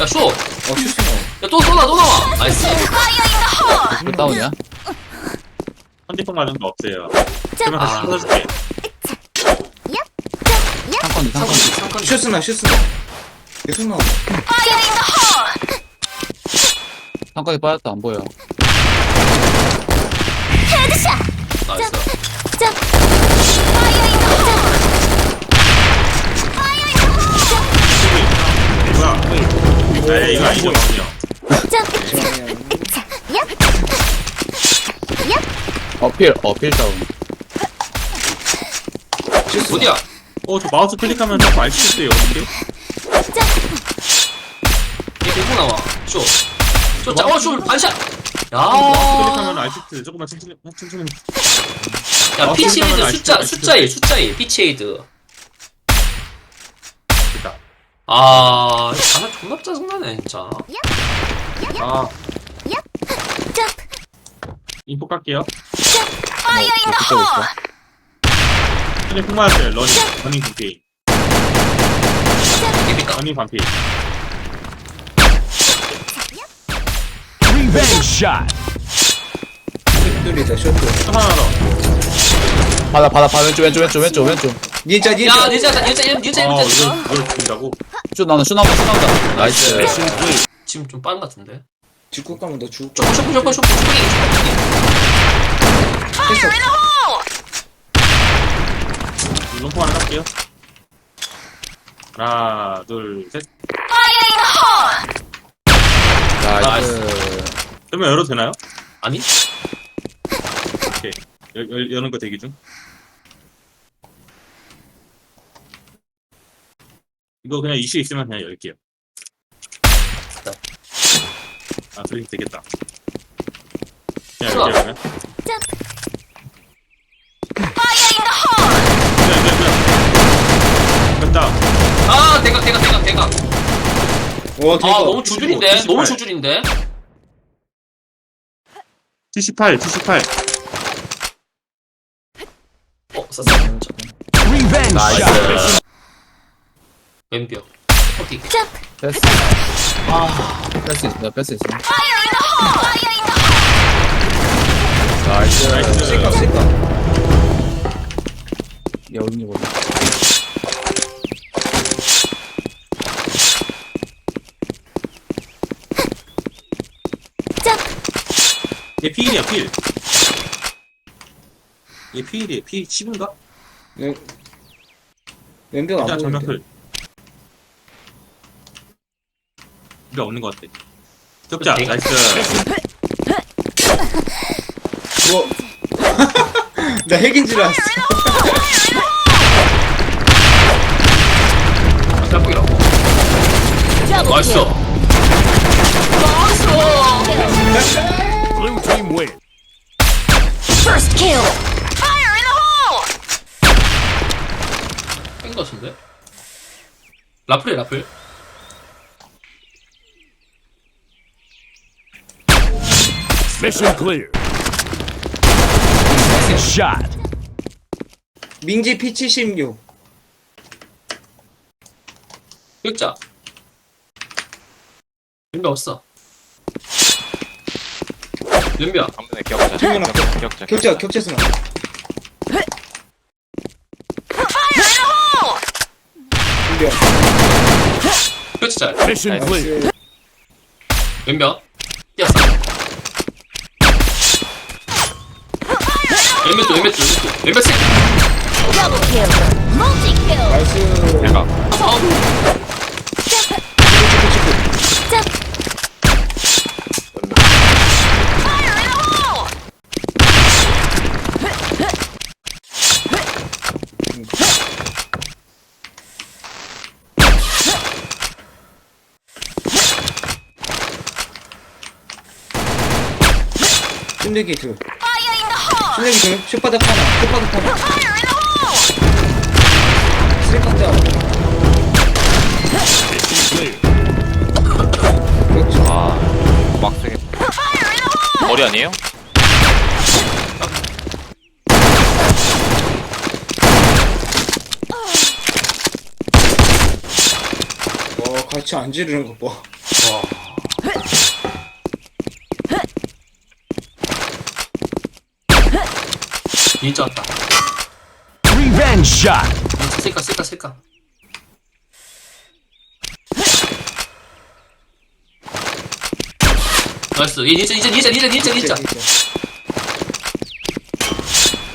야, 쇼! 어, 슈스노. 야, 또, 또 나와, 또 나와! 나이스. 그 다운이야? 컨디션 맞은 거 없어요. 아. 그러면 다시 끊어줄게. 상권이, 상권이. 상권. 슈스나, 슈스나. 계속 나와. 상권이 빠졌다, 안 보여. 나이스. 에이, 이거 아니죠, 그럼요. 어필, 어필 다운. 어디야? 어, 저 마우스 클릭하면 자꾸 알수 있어요, 어떻게? 얘 계속 나와. 쇼. 쇼, 자, 어, 쇼, 반샷! 마우스 야, 클릭하면 알수 조금만 천천히, 천천히. 야, 어, 피치에이드 생각은 숫자, 아직도 숫자에, 숫자에, 피치에이드. 아, 반샷 존나 짜증나네, 진짜. 아. 인포 깔게요. 붙고 있어. 근데 폭 맞았어요, 러닝. 러닝 반피. 러닝 반피. Revenge shot. 슛돌이다, 슛돌. 또 하나 더. 받아, 받아, 받아. 왼쪽, 왼쪽, 왼쪽, 왼쪽, 왼쪽. 닌자, 야, 닌자. 니자, 니자, 니자, 아, 니자, 이걸, 니자. 이걸 죽인다고? 슛 나온다, 슛 나온다, 슛 나온다. 나이스. Mission clear. 지금 좀 빠른 것 같은데? 직구 가면 너 죽을 쇼, 쇼, 쇼, 쇼, 쇼, 쇼, 쇼, 했어. 롱포 하나 깔게요. 하나, 둘, 셋. 나이스. 그러면 열어도 되나요? 아니? 오케이. 열, 열, 여는 거 대기 중. 이거 그냥 이슈 있으면 그냥 열게요. 아, 그렇게 되겠다. 그냥. 열게요, 그러면. 아, 대각, 대각, 대각, 대각. 와, 아. 너무 주줄인데? 78. 너무 주줄인데? 78, 78. 어, 썼어. 나이스. 왼벽. 어디? 패스. 아, 뺄수 있어. 뺄수 있어. 나이스. 나이스. 쓸까, 쓸까. 여운이 보다. 얘 필이야, 필. 얘 필이야, 필 10인가? 왼, 왼벽 안 보이는데. 클. 이거 없는 것 같아. 오케이. 나이스. 우와. 나 핵인 줄 알았어. 짝꿍이라고. 나이스. Blue team win. First kill. 뺀거 같은데? 라플이야, 라플. Mission clear. Shot. 민지 P76. 격자. 왼벽 없어. 격자 정면 앞에. 격자 격자, 격자. 격자. Mission clear. 나이스. 왼벽. 뛰었어. 왼벽 세. Double kill. Multi kill. 나이스. 내가 아, 치고. 춘대기 둘. 춘대기 둘. 슛바닥 하나. 슛바닥 하나. 하나. Clear. 그렇죠. 아 막생이 머리 아니에요? 와, 같이 안 지르는 거 봐. 와. 왔다. Revenge shot. 쓸까 쓸까 쓸까. 나이스. 얘 진짜 진짜 진짜 진짜 진짜 진짜.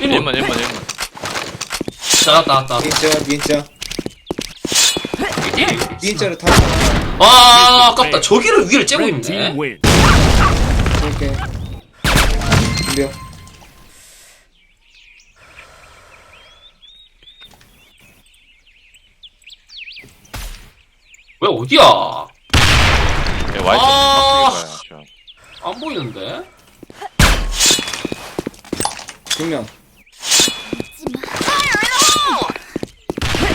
일본 1번 1번 1번 나왔다 나왔다. 닌자 닌자 닌자를 다 아 아깝다. 저기를 위를 째고 있네. win. 이렇게 준비야 왜 어디야? 네, 와이프 아. 빡세게 가요 안 보이는데? 두명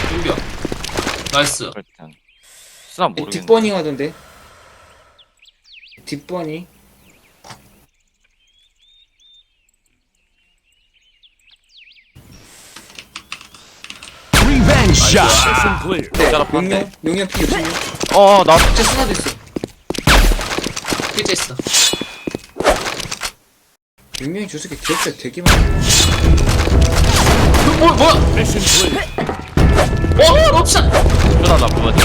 준비야. 나이스. 일단 쓰나 모르겠네 뒷버닝 하던데 뒷버닝 Clear. 네. 용량 용량 피 66. 어나 진짜 쓰나도 있어 끝에 있어. 용량이 주석이 기억자 되게 많아 그, 뭐 뭐야? 어 럽샷. 쓰나 나 무너져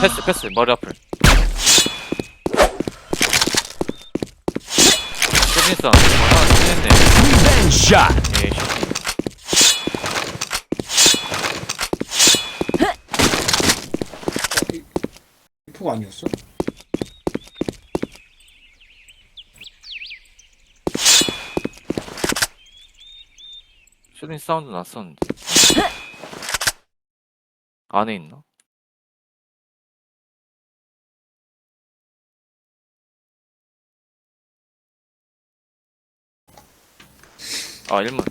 패스 패스 패스 머리 앞을 쇼진스 하나 쓰는데 Revenge shot. 예 쇼진 폭 아니었어? 쇼진 사운드 났었는데 안에 있나? 아 1문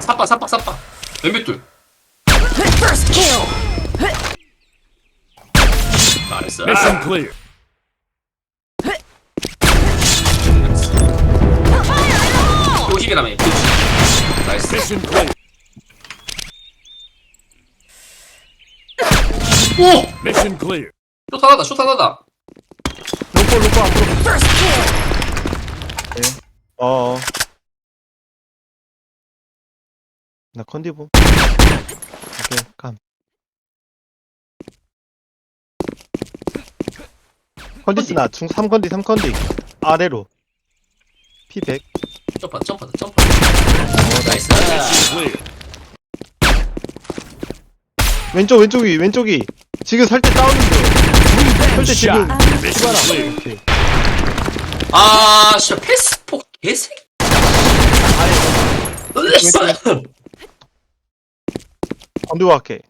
사빠 사빠 사빠. 왼벽돌. First kill. 나이스. Mission clear. 요식이라며. 나이스. Mission clear. 오! Mission clear. 쇼 하나다 쇼 하나다. First kill. 어. 나 컨디브. 오케이, 감. 컨디스나 중 3컨디 3컨디 아래로 P100 점프 점프 점프. 어 나이스. 왼쪽 왼쪽이 왼쪽이 지금 살때 다운인 거 Revenge 설대 지금 clear. 오케이 아 진짜 패스폭 개새끼. 할게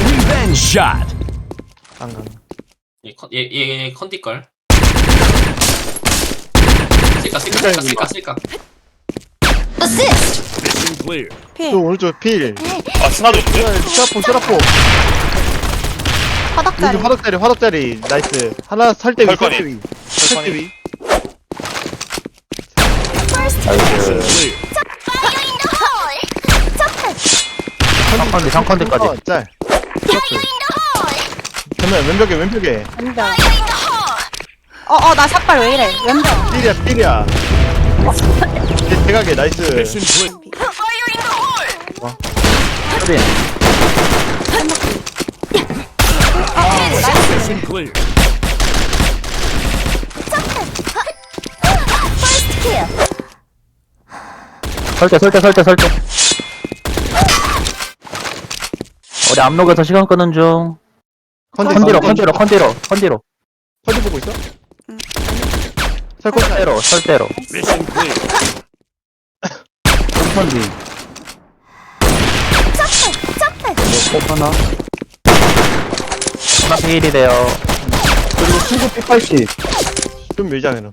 Revenge shot. 안강 얘얘얘 컨디 걸. 쓸까 쓸까 쓸까 쓸까 clear. 또 오른쪽 필. 아 스나도 있네? 슈라포 슈라포. 화덕자리. 여기 화덕자리 화덕자리. 나이스. 하나 설대 위. 설대 위. clear. 상컨디 상컨디까지 짤. 그러면 왼벽에 왼벽에 왼벽. Fire in the hole. 어, 어, 나 샷발 왜 이래? 왼벽. 필이야 필이야 이제 대각에 나이스 kill. 설대 설대 설대 설대 압록에서 시간 끄는 중. 컨디로 컨디로 컨디로 컨디로. 컨디 보고 있어? 설컨디. 설대로 설대로. Mission clear. 컨디. 꼭 하나? 하나 페일이래요. 그리고 친구 P80 좀 밀자 그럼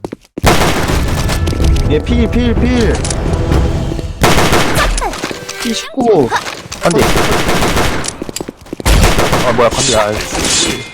얘 필 필 필. P19 컨디 아 뭐야 컨디 아